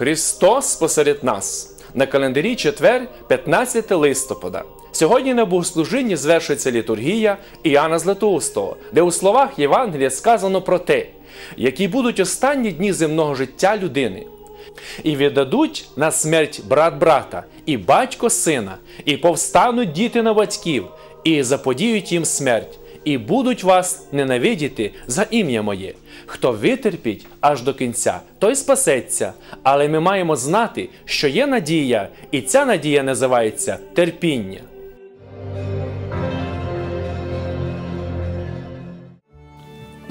Христос посеред нас. На календарі четвер, 15 листопада. Сьогодні на богослужінні звершується літургія Іоанна Златоустого, де у словах Євангелія сказано про те, які будуть останні дні земного життя людини. І віддадуть на смерть брат брата, і батько сина, і повстануть діти на батьків, і заподіють їм смерть, і будуть вас ненавидіти за ім'я моє. Хто витерпіть аж до кінця, той спасеться. Але ми маємо знати, що є надія, і ця надія називається терпіння.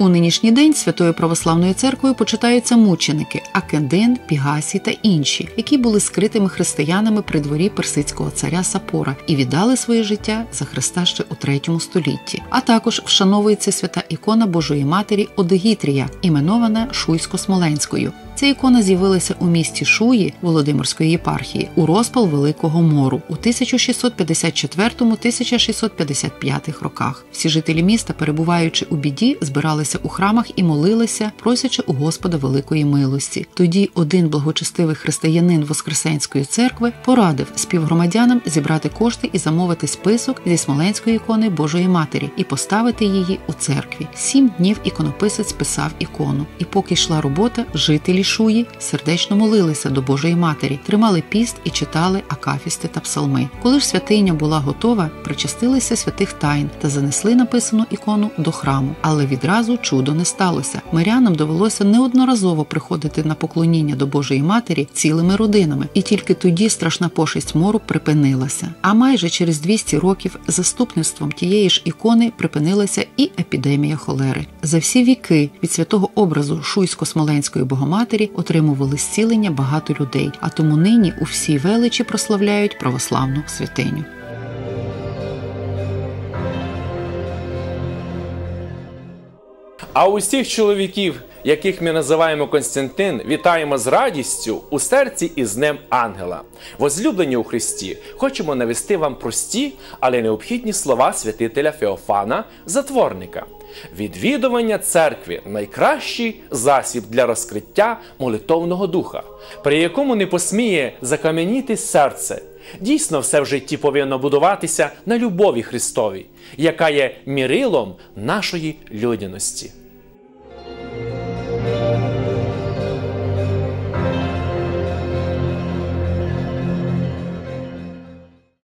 У нинішній день Святою Православною церквою почитаються мученики Акендин, Пігасі та інші, які були скритими християнами при дворі персидського царя Сапора і віддали своє життя за Христа ще у третьому столітті. А також вшановується свята ікона Божої Матері Одегітрія, іменована Шуйсько-Смоленською. Ця ікона з'явилася у місті Шуї Володимирської єпархії у розпал Великого Мору у 1654-1655 роках. Всі жителі міста, перебуваючи у біді, збиралися у храмах і молилися, просячи у Господа великої милості. Тоді один благочестивий християнин Воскресенської церкви порадив співгромадянам зібрати кошти і замовити список зі Смоленської ікони Божої Матері і поставити її у церкві. Сім днів іконописець писав ікону, і поки йшла робота, жителі Шуї сердечно молилися до Божої Матері, тримали піст і читали акафісти та псалми. Коли ж святиня була готова, причастилися святих тайн та занесли написану ікону до храму. Але відразу чудо не сталося. Мирянам довелося неодноразово приходити на поклоніння до Божої Матері цілими родинами, і тільки тоді страшна пошесть мору припинилася. А майже через 200 років заступництвом тієї ж ікони припинилася і епідемія холери. За всі віки від святого образу Шуйсько-Смоленської Богоматері отримували зцілення багато людей, а тому нині у всій величі прославляють православну святиню. А усіх чоловіків, яких ми називаємо Константин, вітаємо з радістю у серці і з Днем Ангела. Возлюблені у Христі, хочемо навести вам прості, але необхідні слова святителя Феофана, затворника. Відвідування церкви найкращий засіб для розкриття молитовного духа, при якому не посміє закам'яніти серце. Дійсно, все в житті повинно будуватися на любові Христовій, яка є мірилом нашої людяності.